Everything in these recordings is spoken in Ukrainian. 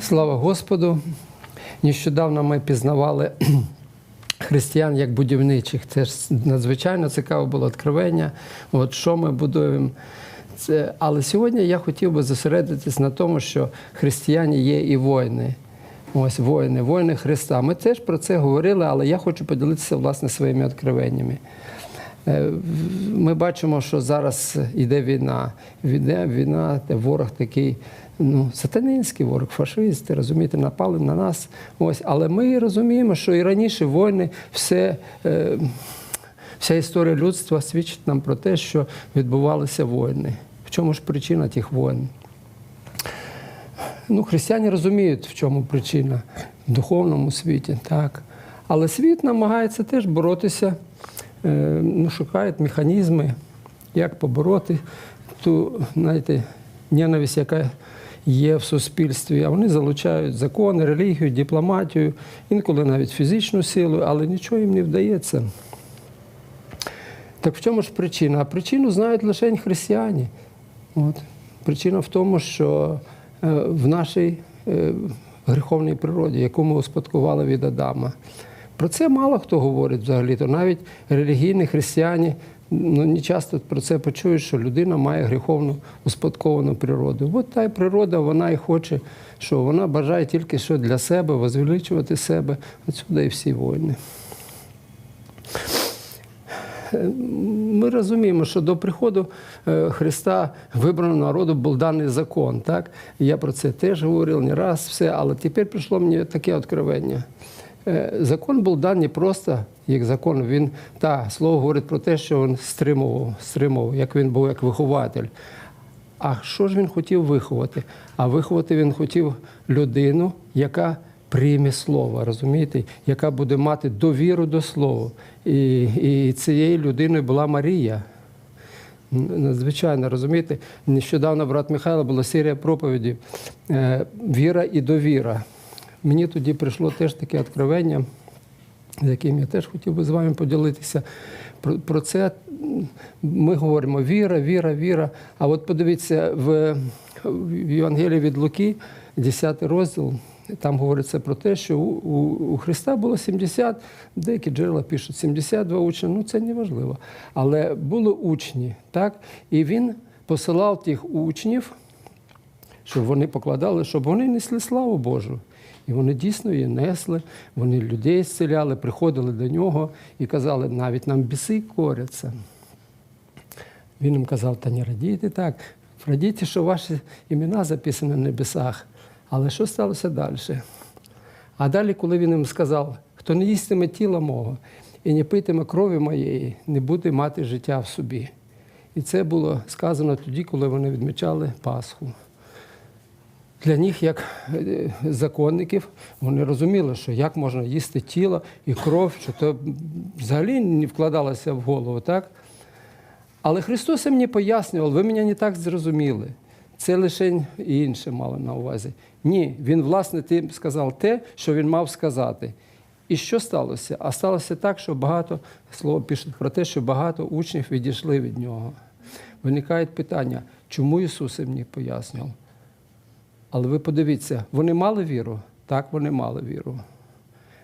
Слава Господу! Нещодавно ми пізнавали християн як будівничих. Це ж надзвичайно цікаве було відкривання. От що ми будуємо. Це, але сьогодні я хотів би зосередитись на тому, що християни є і воїни. Ось воїни, воїни Христа. Ми теж про це говорили, але я хочу поділитися власне своїми відкриваннями. Е, Ми бачимо, що зараз йде війна. Іде війна, ворог такий, ну, сатанинський ворог, фашисти, розумієте, напали на нас. Ось. Але ми розуміємо, що і раніше війни, все, е, вся історія людства свідчить нам про те, що відбувалися війни. В чому ж причина тих воїн? Ну, християни розуміють, в чому причина в духовному світі, так. Але світ намагається теж боротися, ну, шукають механізми, як побороти ту, знаєте, ненависть, яка є в суспільстві. А вони залучають закони, релігію, дипломатію, інколи навіть фізичну силу, але нічого їм не вдається. Так в чому ж причина? А причину знають лише християни. От. Причина в тому, що е, в нашій е, гріховній природі, яку ми успадкували від Адама. Про це мало хто говорить взагалі-то. Навіть релігійні християни ну, не часто про це почують, що людина має гріховну успадковану природу. От та й природа, вона і хоче, що вона бажає тільки що для себе, возвеличувати себе. Отсюди і всі війни. Ми розуміємо, що до приходу е, Христа вибраного народу був даний закон. Так? Я про це теж говорив не раз, все, але тепер прийшло мені таке відкривання. Е, Закон був даний просто як закон. Він та слово говорить про те, що він стримував, стримував, як він був як вихователь. А що ж він хотів виховати? А виховати він хотів людину, яка прийме слово, розумієте, яка буде мати довіру до слова. І, і цією людиною була Марія. Надзвичайно, розумієте, нещодавно брат Михайло була серія проповідей е, Віра і довіра. Мені тоді прийшло теж таке відкривання, з яким я теж хотів би з вами поділитися. Про, про це ми говоримо віра, віра, віра. А от подивіться, в, в Євангелії від Луки, 10 розділ, там говориться про те, що у, у, у Христа було 70, деякі джерела пишуть 72 учні, ну це не важливо. Але були учні, так? І він посилав тих учнів, щоб вони покладали, щоб вони несли славу Божу. І вони дійсно її несли, вони людей зціляли, приходили до нього і казали, навіть нам біси коряться. Він їм казав, та не радійте так, радійте, що ваші імена записані на небесах. Але що сталося далі? А далі, коли він їм сказав, хто не їстиме тіла мого і не питиме крові моєї, не буде мати життя в собі. І це було сказано тоді, коли вони відмічали Пасху. Для них, як е, законників, вони розуміли, що як можна їсти тіло і кров, що то взагалі не вкладалося в голову, так? Але Христос їм не пояснював, ви мене не так зрозуміли. Це лише інше мало на увазі. Ні, він, власне, тим сказав те, що він мав сказати. І що сталося? А сталося так, що багато слово пише про те, що багато учнів відійшли від нього. Виникають питання, чому Ісус їм не пояснював? Але ви подивіться, вони мали віру? Так, вони мали віру.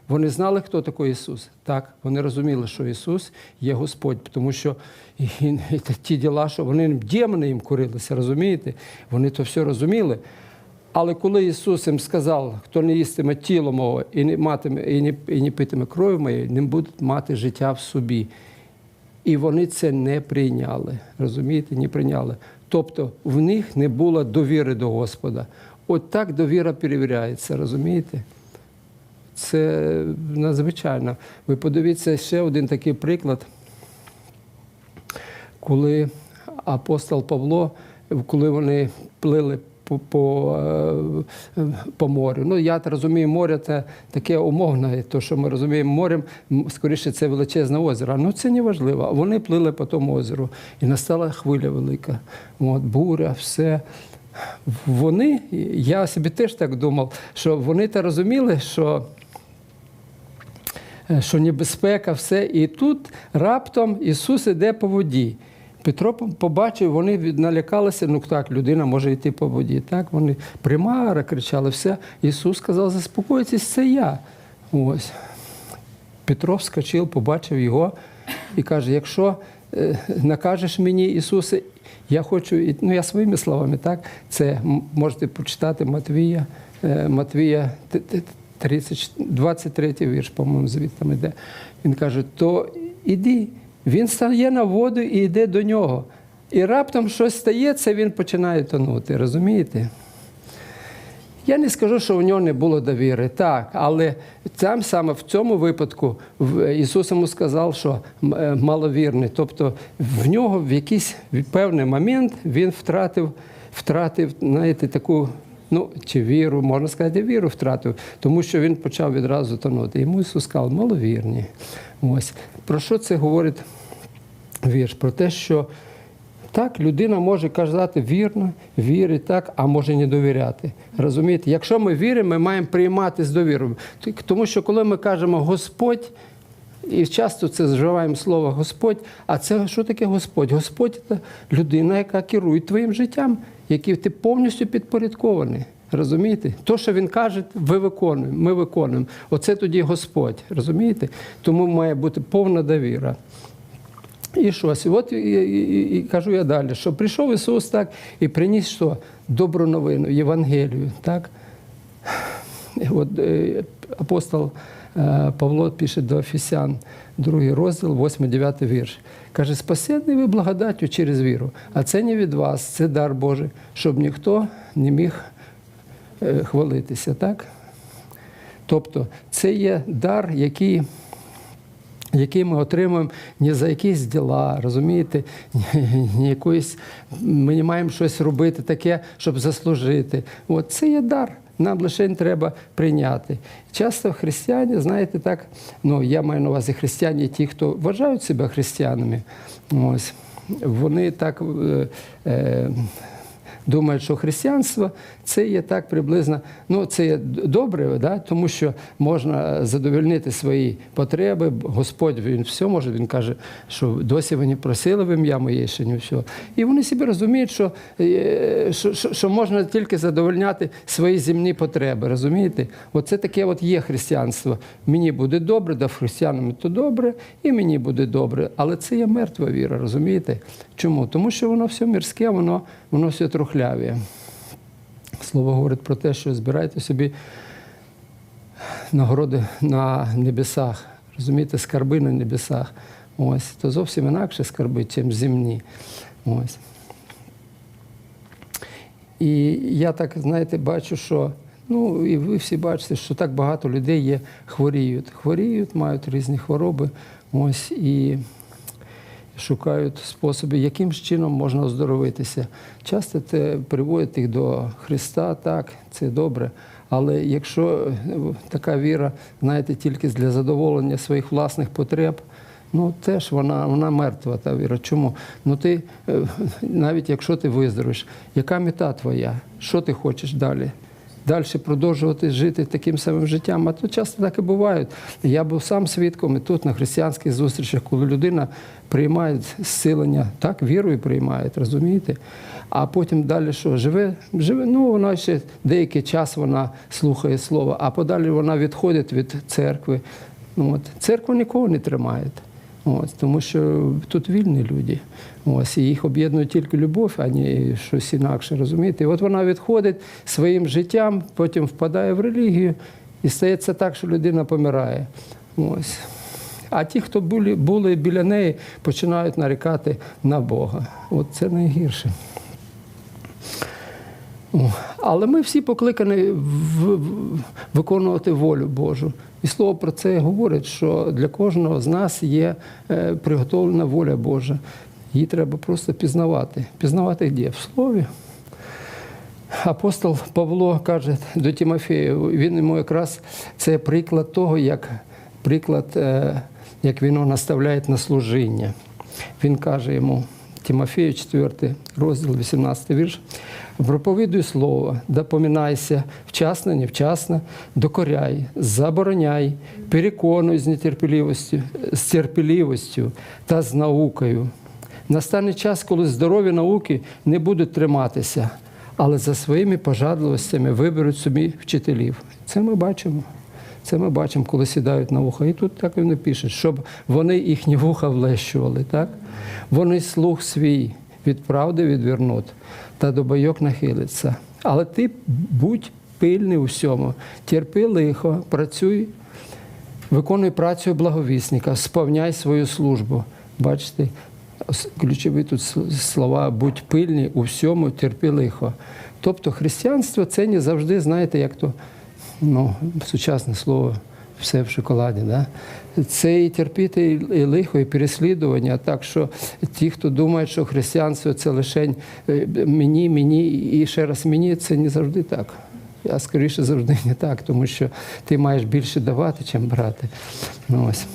Вони знали, хто такий Ісус. Так, вони розуміли, що Ісус є Господь, тому що і, і, і ті діла, що вони демони їм курилися, розумієте? Вони то все розуміли. Але коли Ісус їм сказав, хто не їстиме тіло мого і не матиме, і не, і не питиме крові моєї, не будуть мати життя в собі. І вони це не прийняли. Розумієте, не прийняли. Тобто в них не було довіри до Господа. От так довіра перевіряється, розумієте? Це надзвичайно. Ви подивіться ще один такий приклад, коли апостол Павло, коли вони плили по, по, е, по морю. Ну, я розумію, море це таке умовне, то, що ми розуміємо морем, скоріше це величезне озеро. Ну це не важливо. Вони плили по тому озеру, і настала хвиля велика. От, буря, все. Вони, я собі теж так думав, що вони то розуміли, що що небезпека, все. І тут раптом Ісус іде по воді. Петро побачив, вони налякалися, ну так, людина може йти по воді. Так, вони примара кричали, все. Ісус сказав, заспокойтесь, це я. Ось. Петро вскочив, побачив його і каже: якщо е, накажеш мені, Ісусе, я хочу, ну я своїми словами, так, це можете почитати Матвія, е, Матвія т- т- 30, 23 вірш, по-моєму, звідти там іде. Він каже, то іди. Він стає на воду і йде до нього. І раптом щось стається, він починає тонути. Розумієте? Я не скажу, що у нього не було довіри, так, але там саме в цьому випадку Ісус йому сказав, що е, маловірний. Тобто в нього в якийсь певний момент він втратив, втратив знаєте, таку, ну, чи віру, можна сказати, віру втратив, тому що він почав відразу тонути. Йому Ісус сказав, маловірні. Ось. Про що це говорить вірш? Про те, що так, людина може казати вірно, вірить так, а може не довіряти. Розумієте? Якщо ми віримо, ми маємо приймати з довірою. Тому що коли ми кажемо Господь, і часто це зживаємо слово Господь, а це що таке Господь? Господь це людина, яка керує твоїм життям, який ти повністю підпорядкований. Розумієте? То, що він каже, ви виконуємо, ми виконуємо. Оце тоді Господь. Розумієте? Тому має бути повна довіра. І щось. От і, і, і кажу я далі, що прийшов Ісус так і приніс що? Добру новину, Євангелію. Так? От е, апостол е, Павло пише до Офісян, другий розділ, 8-9 вірш. Каже, спасенний ви благодаттю через віру, а це не від вас, це дар Божий, щоб ніхто не міг е, хвалитися. Так? Тобто це є дар, який який ми отримуємо не за якісь діла, розумієте, не якоїсь, ми не маємо щось робити таке, щоб заслужити. От це є дар. Нам лише треба прийняти. Часто християни, знаєте, так, ну я маю на увазі християни, ті, хто вважають себе християнами, ось, вони так е, е, думають, що християнство це є так приблизно, ну це є добре, да? тому що можна задовольнити свої потреби. Господь він все може. Він каже, що досі ви не просили в ім'я моє ще не все. І вони собі розуміють, е, що, що, що можна тільки задовольняти свої земні потреби. Розумієте? Оце таке от є християнство. Мені буде добре, да християнам то добре, і мені буде добре. Але це є мертва віра, розумієте? Чому? Тому що воно все мірське, воно, воно все трухляве. Слово говорить про те, що збирайте собі нагороди на небесах, розумієте, скарби на небесах. Ось, то зовсім інакше скарби, чим земні. Ось. І я так, знаєте, бачу, що ну і ви всі бачите, що так багато людей є, хворіють. Хворіють, мають різні хвороби. Ось і шукають способи, яким чином можна оздоровитися. Часто це приводить їх до Христа, так, це добре. Але якщо е, така віра, знаєте, тільки для задоволення своїх власних потреб, ну теж вона, вона мертва, та віра. Чому? Ну ти, е, навіть якщо ти виздоровиш, яка мета твоя? Що ти хочеш далі? Далі продовжувати жити таким самим життям. А то часто так і буває. Я був сам свідком і тут на християнських зустрічах, коли людина приймає зцілення, так, вірою приймає, розумієте? А потім далі що? Живе, живе, ну вона ще деякий час вона слухає слово, а подалі вона відходить від церкви. Ну, От. Церква нікого не тримає. Ось, тому що тут вільні люди. Ось, і їх об'єднує тільки любов, а не щось інакше, розумієте? І от вона відходить своїм життям, потім впадає в релігію, і стається так, що людина помирає. Ось. А ті, хто були, були біля неї, починають нарікати на Бога. От це найгірше. О, Але ми всі покликані виконувати волю Божу. І слово про це говорить, що для кожного з нас є е, приготовлена воля Божа. Її треба просто пізнавати. Пізнавати де? В слові. Апостол Павло каже до Тимофея, він йому якраз це приклад того, як приклад, е, як він наставляє на служіння. Він каже йому, Тимофею, 4 розділ, 18 вірш. Проповідуй слово, допоминайся вчасно, невчасно, докоряй, забороняй, переконуй з нетерпеливістю, з терпеливістю та з наукою. Настане час, коли здорові науки не будуть триматися, але за своїми пожадливостями виберуть собі вчителів. Це ми бачимо. Це ми бачимо, коли сідають на вуха. І тут так вони пишуть, щоб вони їхні вуха влещували. Так? Вони слух свій від правди відвернуть та до бойок нахилиться. Але ти будь пильний у всьому, терпи лихо, працюй, виконуй працю благовісника, сповняй свою службу. Бачите, ключові тут слова будь пильний у всьому, терпи лихо. Тобто християнство це не завжди, знаєте, як то ну, сучасне слово все в шоколаді. Да? Це і терпіти і- лихо, і переслідування. Так що ті, хто думають, що християнство це лише е, мені, мені і ще раз мені, це не завжди так. А скоріше завжди не так, тому що ти маєш більше давати, чим брати. Ну, ось.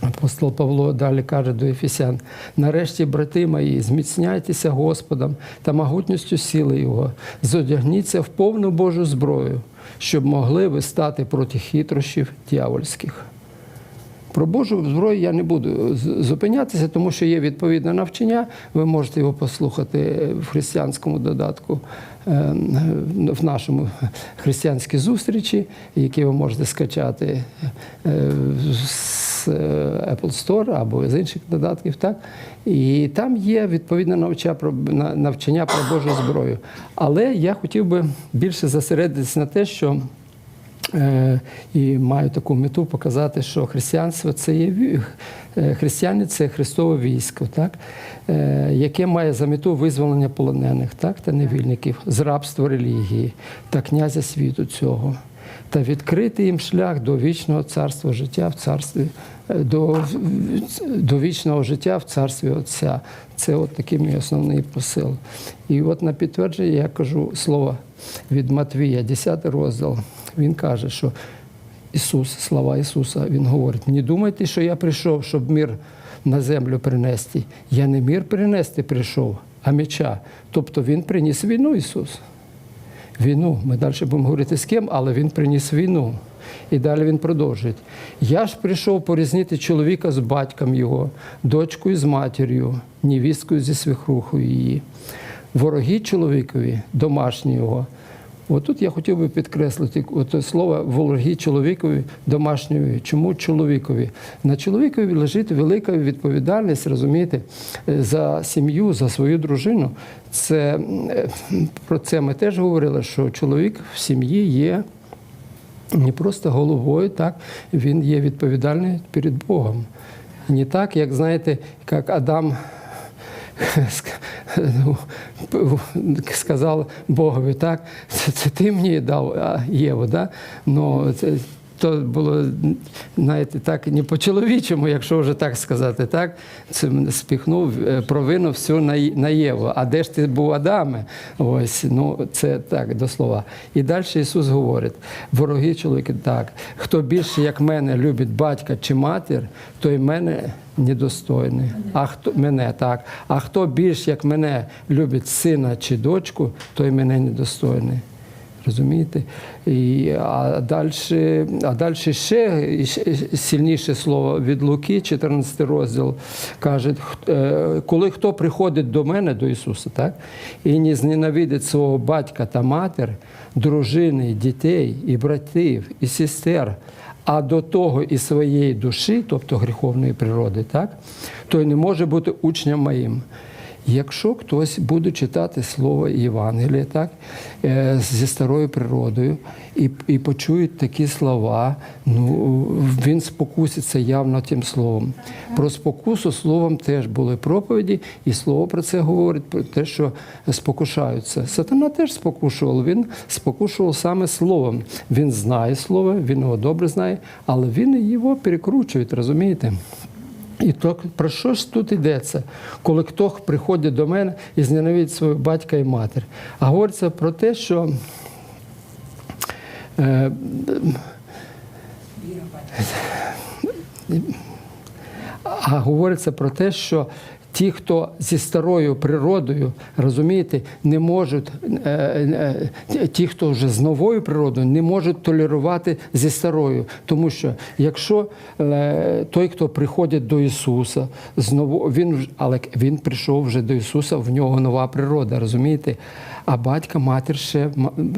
Апостол Павло далі каже до Ефесян: нарешті, брати мої, зміцняйтеся Господом та могутністю сили Його, зодягніться в повну Божу зброю, щоб могли ви стати проти хитрощів дьявольських. Про Божу зброю я не буду зупинятися, тому що є відповідне навчання. Ви можете його послухати в християнському додатку, е, в нашому християнській зустрічі, які ви можете скачати е, з е, Apple Store або з інших додатків. Так? І там є відповідне навчання про, Божу зброю. Але я хотів би більше зосередитися на те, що Е, І маю таку мету показати, що християнство це є е, християни це Христове військо, так? е, яке має за мету визволення полонених так? та невільників з рабства релігії та князя світу цього, та відкрити їм шлях до вічного царства життя в царстві, е, до, до вічного життя в царстві Отця. Це от такий мій основний посил. І от на підтвердження я кажу слово від Матвія, 10 розділ. Він каже, що Ісус, слова Ісуса, Він говорить: не думайте, що я прийшов, щоб мир на землю принести. Я не мир принести прийшов, а меча. Тобто Він приніс війну Ісус. Війну. Ми далі будемо говорити з ким, але Він приніс війну. І далі він продовжує. Я ж прийшов порізнити чоловіка з батьком його, дочкою з матір'ю, невісткою зі свекрухою її. Вороги чоловікові, домашні його. Отут я хотів би підкреслити от слово вороги чоловікові домашньої. Чому чоловікові? На чоловікові лежить велика відповідальність, розумієте, е, за сім'ю, за свою дружину. Це е, про це ми теж говорили, що чоловік в сім'ї є не просто головою, так, він є відповідальний перед Богом. Не так, як знаєте, як Адам сказав Богові, так, це, це ти мені дав Єву, да? Ну, це, то було, знаєте, так не по-чоловічому, якщо вже так сказати, так? Це спіхнув е, провину всю на Єву. А де ж ти був Адаме? Ось, ну це так, до слова. І далі Ісус говорить: вороги чоловіки, так, хто більше, як мене, любить батька чи матір, той мене недостойний. А хто мене так. А хто більш як мене любить сина чи дочку, той мене недостойний. Розумієте? І, а далі, а далі ще, сильніше слово від Луки, 14 розділ, каже, е, коли хто приходить до мене, до Ісуса, так, і не зненавидить свого батька та матір, дружини, дітей, і братів, і сестер, а до того і своєї душі, тобто гріховної природи, так, той не може бути учнем моїм. Якщо хтось буде читати слово Євангелія, так, е, зі старою природою, і, і почує такі слова, ну, він спокуситься явно тим словом. Про спокусу словом теж були проповіді, і слово про це говорить, про те, що спокушаються. Сатана теж спокушував, він спокушував саме словом. Він знає слово, він його добре знає, але він його перекручує, розумієте? І то про що ж тут йдеться, коли хто приходить до мене і зненавидить свого батька і матір? А говориться про те, що е, а говориться про те, що ті, хто зі старою природою, розумієте, не можуть, е, е, ті, хто вже з новою природою, не можуть толерувати зі старою. Тому що якщо е, той, хто приходить до Ісуса, знову він але він прийшов вже до Ісуса, в нього нова природа, розумієте? А батька, матір ще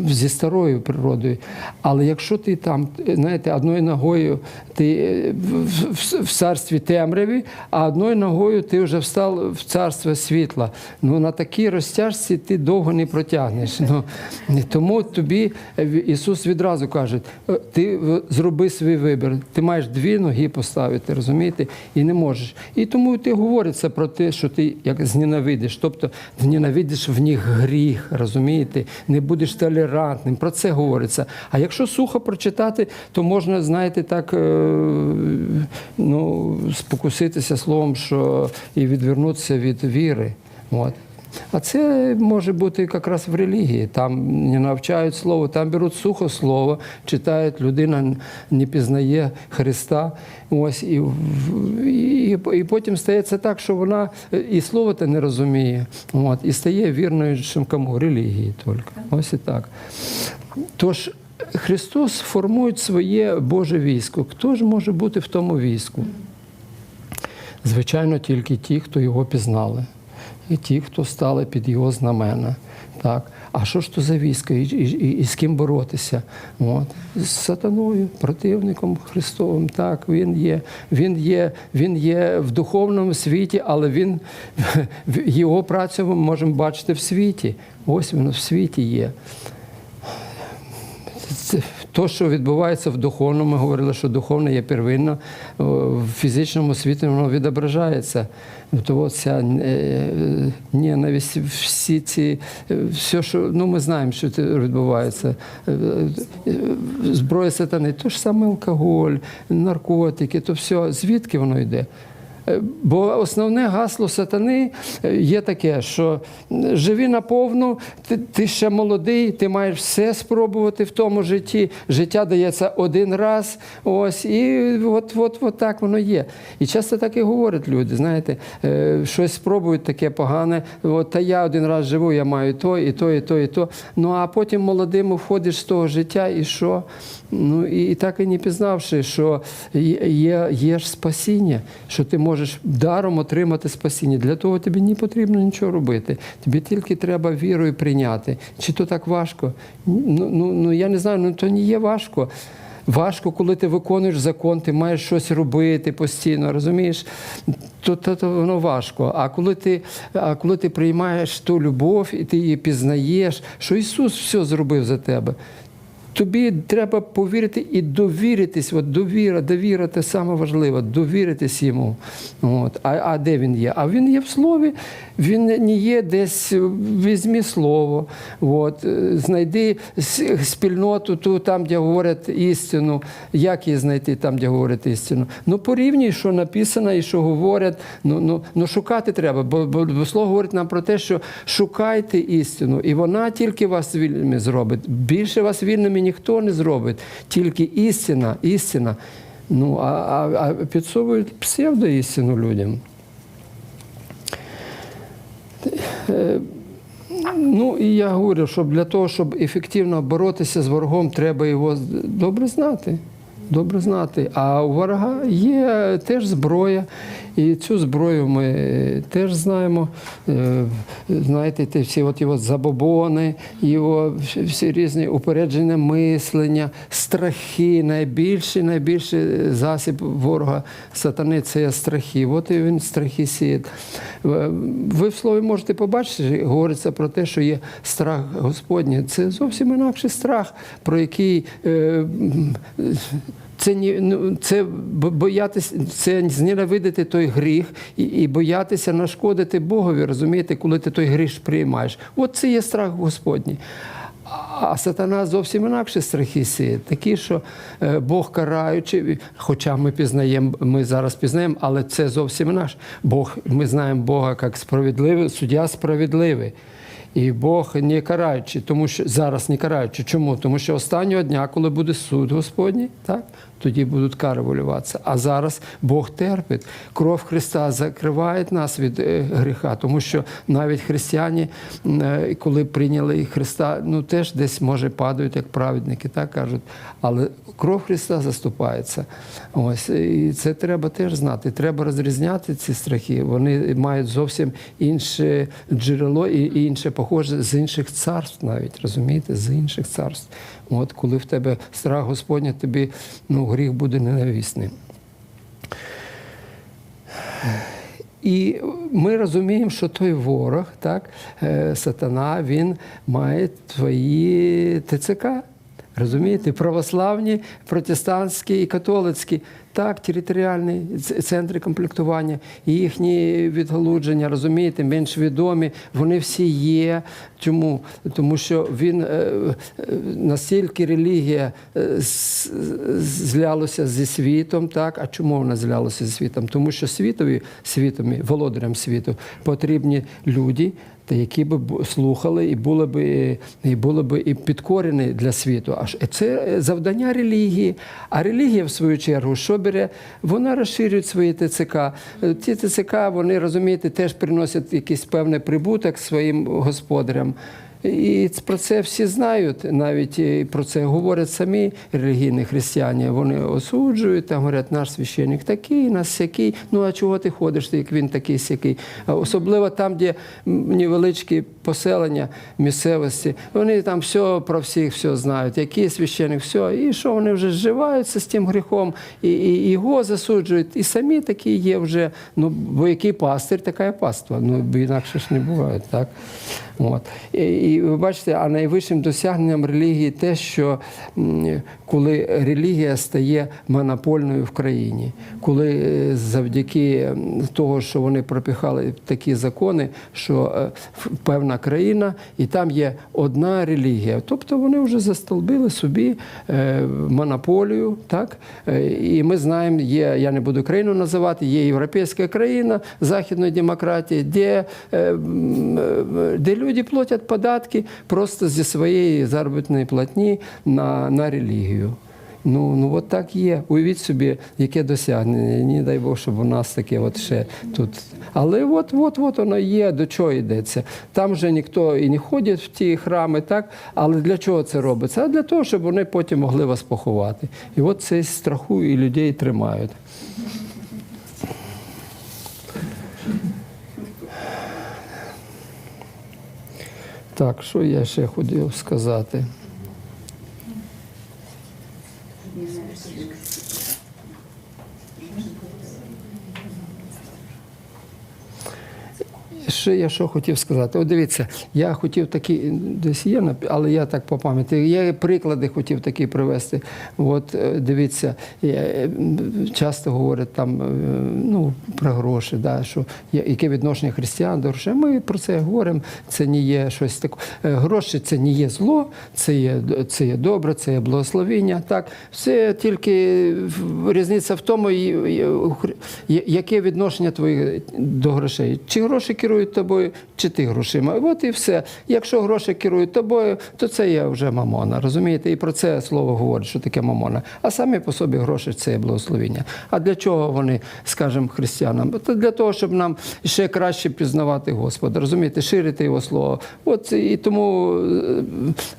зі старою природою. Але якщо ти там, знаєте, одною ногою ти в, в, в царстві темряві, а одною ногою ти вже встав в царство світла. Ну на такій розтяжці ти довго не протягнеш. Ну, тому тобі е, Ісус відразу каже: е, ти зроби свій вибір. Ти маєш дві ноги поставити, розумієте, і не можеш. І тому ти говориться про те, що ти як зненавидиш, тобто зненавидиш в них гріх, розумієте, не будеш толерантним. Про це говориться. А якщо сухо прочитати, то можна, знаєте, так е, ну, спокуситися словом, що і відвернутися від віри. От. А це може бути якраз в релігії. Там не навчають слово, там беруть сухо слово, читають, людина не пізнає Христа. Ось, і, і, і потім стається так, що вона і слово те не розуміє. От, і стає вірною чим кому релігії тільки. Ось і так. Тож Христос формує своє Боже військо. Хто ж може бути в тому війську? Звичайно, тільки ті, хто його пізнали, і ті, хто стали під його знамена. Так. А що ж то за військо? І, і, і, і з ким боротися? От. З сатаною, противником Христовим. Так, він є, він є, він є в духовному світі, але він, його працю ми можемо бачити в світі. Ось він в світі є. То, що відбувається в духовному, ми говорили, що духовне є первинно, в фізичному світі воно відображається. То ця е, ненависть, всі ці, е, все, що ну ми знаємо, що відбувається. Е, Зброя сатани, то ж саме алкоголь, наркотики, то все, звідки воно йде? Е, Бо основне гасло сатани е, є таке, що живи наповну, ти, ти ще молодий, ти маєш все спробувати в тому житті. Життя дається один раз, ось, і от, от, от так воно є. І часто так і говорять люди, знаєте, е, щось спробують таке погане, от, та я один раз живу, я маю то, і то, і то, і то. Ну а потім молодим входиш з того життя, і що? Ну і, і так і не пізнавши, що є, є, ж спасіння, що ти можеш даром отримати спасіння. Для того тобі не потрібно нічого робити. Тобі тільки треба вірою прийняти. Чи то так важко? Ну, ну, ну я не знаю, ну то не є важко. Важко, коли ти виконуєш закон, ти маєш щось робити постійно, розумієш? То, то, то воно важко. А коли ти, а коли ти приймаєш ту любов і ти її пізнаєш, що Ісус все зробив за тебе. Тобі треба повірити і довіритись. От довіра, довіра це саме важливе, довіритись йому. От. А, а де він є? А він є в слові, він не є десь візьми слово, от. знайди спільноту ту, там, де говорять істину. Як її знайти там, де говорять істину? Ну порівнюй, що написано і що говорять. Ну, ну, ну шукати треба, бо, бо, бо слово говорить нам про те, що шукайте істину, і вона тільки вас вільними зробить. Більше вас вільними ніхто не зробить, тільки істина, істина. Ну, а, а, а підсовують псевдоістину людям. Е, Ну і я говорю, що для того, щоб ефективно боротися з ворогом, треба його добре знати. Добре знати. А у ворога є теж зброя, і цю зброю ми теж знаємо. Е, Знаєте, ті всі от його забобони, його всі різні упередження мислення, страхи. Найбільший, найбільший засіб ворога сатани це страхи. От і він страхи сіє. Е, Ви в слові можете побачити, говориться про те, що є страх Господній. Це зовсім інакший страх, про який. Це ну, це боятися, це зненавидити той гріх і, і боятися нашкодити Богові, розумієте, коли ти той гріх приймаєш. От це є страх Господній. А- сатана зовсім інакше страхи сіє, такі, що е, Бог караючи, хоча ми пізнаємо, ми зараз пізнаємо, але це зовсім інакше. Бог, ми знаємо Бога як справедливий, суддя справедливий. І Бог не караючи, тому що зараз не караючи. Чому? Тому що останнього дня, коли буде суд Господній, так, тоді будуть кари вилюватися. А зараз Бог терпить. Кров Христа закриває нас від е, гріха, тому що навіть християни, е, коли прийняли Христа, ну теж десь може падають як праведники, так кажуть. Але кров Христа заступається. Ось і це треба теж знати. Треба розрізняти ці страхи. Вони мають зовсім інше джерело і інше похоже з інших царств, навіть розумієте, з інших царств. От коли в тебе страх Господня, тобі ну, гріх буде ненависний. І ми розуміємо, що той ворог, так, е, сатана, він має твої ТЦК. Розумієте, православні, протестантські і католицькі, так, територіальні центри комплектування, їхні відгалудження, розумієте, менш відомі, вони всі є. Чому? Тому що він е, е, настільки релігія е, з- злялося зі світом, так? А чому вона злялася зі світом? Тому що світові, світом, володарям світу потрібні люди, які б слухали і були б, і були б і підкорені для світу. Аж це завдання релігії. А релігія, в свою чергу, що бере? Вона розширює свої ТЦК. Ці Ті ТЦК, вони розумієте, теж приносять якийсь певний прибуток своїм господарям. І про це всі знають, навіть про це говорять самі релігійні християни. Вони осуджують, там говорять, наш священник такий, нас сякий. Ну а чого ти ходиш, як він такий сякий? Особливо там, де невеличкі поселення місцевості, вони там все про всіх все знають, який священник, все. І що вони вже зживаються з тим гріхом, і, і, його засуджують. І самі такі є вже. Ну, бо який пастир, така і паства. Ну, інакше ж не буває, так? От. І, і ви бачите, а найвищим досягненням релігії те, що коли релігія стає монопольною в країні, коли е, завдяки того, що вони пропихали такі закони, що е, певна країна, і там є одна релігія. Тобто вони вже застолбили собі е, монополію, так? І ми знаємо, є, я не буду країну називати, є європейська країна західної демократії, де, де люди платять податки просто зі своєї заробітної платні на, на релігію. Ну, ну от так є. Уявіть собі, яке досягнення. Ні дай Бог, щоб у нас таке от ще тут. Але от, от, от воно є, до чого йдеться. Там вже ніхто і не ходить в ті храми, так? Але для чого це робиться? А для того, щоб вони потім могли вас поховати. І от це з страху і людей тримають. Так, що я ще хотів сказати? Ще я що хотів сказати. От дивіться, я хотів такі, десь є, але я так по пам'яті. Я приклади хотів такі привести. От е, дивіться, я, е, часто говорять там е, ну, про гроші, да, що яке відношення християн до грошей. Ми про це говоримо. Це не є щось таке. Е, Гроші це не є зло, це є, це є добре, це є благословіння. Так, все тільки різниця в тому, яке відношення твоє до грошей. Чи гроші керують тобою, чи ти грошима. От і все. Якщо гроші керують тобою, то це є вже мамона. Розумієте? І про це слово говорить, що таке мамона. А самі по собі гроші це є благословіння. А для чого вони, скажімо, християнам? Це для того, щоб нам ще краще пізнавати Господа, розумієте, ширити його слово. От і тому, е,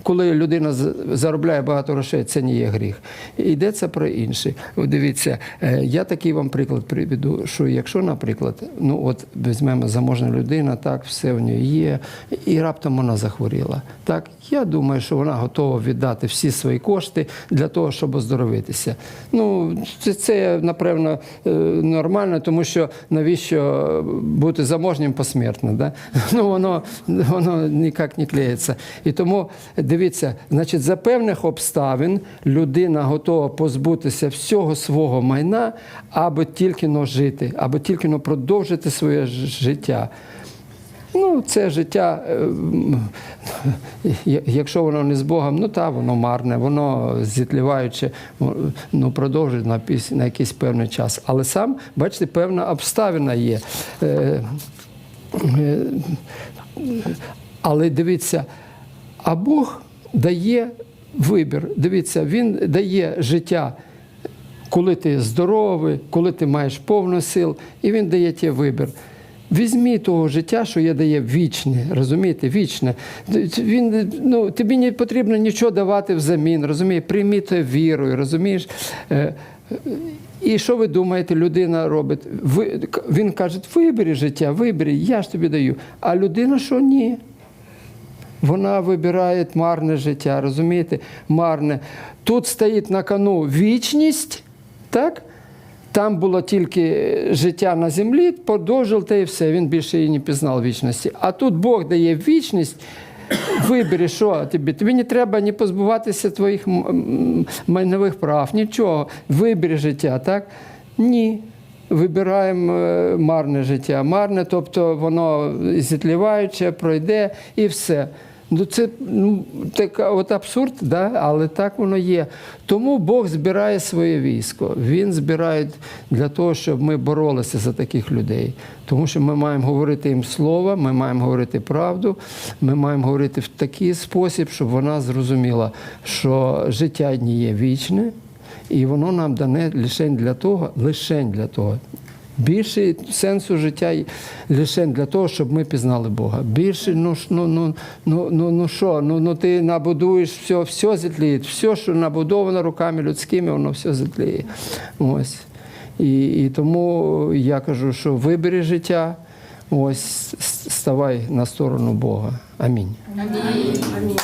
коли людина заробляє багато грошей, це не є гріх. Йдеться про інше. Дивіться, е, я такий вам приклад приведу, що якщо, наприклад, ну от візьмемо заможна людина, так, все в ній є, і раптом вона захворіла. Так, я думаю, що вона готова віддати всі свої кошти для того, щоб оздоровитися. Ну, це, це напевно, е, нормально, тому що навіщо бути заможнім посмертно? Да? Ну, воно, воно ніяк не клеїться. І тому дивіться, значить, за певних обставин людина готова позбутися всього свого майна, аби тільки но жити, аби тільки но продовжити своє життя. Ну, це життя, е, якщо воно не з Богом, ну та воно марне, воно зітліваюче, ну продовжує на, на якийсь певний час. Але сам, бачите, певна обставина є. Е, е, Але дивіться, а Бог дає вибір. Дивіться, Він дає життя, коли ти здоровий, коли ти маєш повну сил, і він дає тебе вибір. Візьмі того життя, що я дає вічне, розумієте, вічне. Він, ну, тобі не потрібно нічого давати взамін, розумієш, приймі це вірою, розумієш. Е, І що ви думаєте, людина робить? Ви, він каже, вибери життя, вибери, я ж тобі даю. А людина що ні? Вона вибирає марне життя, розумієте? Марне. Тут стоїть на кону вічність, так? Там було тільки життя на землі, продовжив та і все, він більше її не пізнав вічності. А тут Бог дає вічність. Вибери, що тобі. Тобі не треба ні позбуватися твоїх майнових прав, нічого. Вибери життя, так? Ні. Вибираємо е, марне життя. Марне, тобто воно зітліваюче, пройде і все. Ну, це ну, така от абсурд, да? але так воно є. Тому Бог збирає своє військо. Він збирає для того, щоб ми боролися за таких людей. Тому що ми маємо говорити їм слово, ми маємо говорити правду, ми маємо говорити в такий спосіб, щоб вона зрозуміла, що життя не є вічне, і воно нам дане лише для того, лише для того. Більше сенсу життя лише для того, щоб ми пізнали Бога. Більше, ну ну, ну, ну, ну, ну що, ну, ну ти набудуєш все, все зітліє, все, що набудовано руками людськими, воно все зітліє. Ось. І, і тому я кажу, що вибери життя, ось ставай на сторону Бога. Амінь. Амінь. Амінь.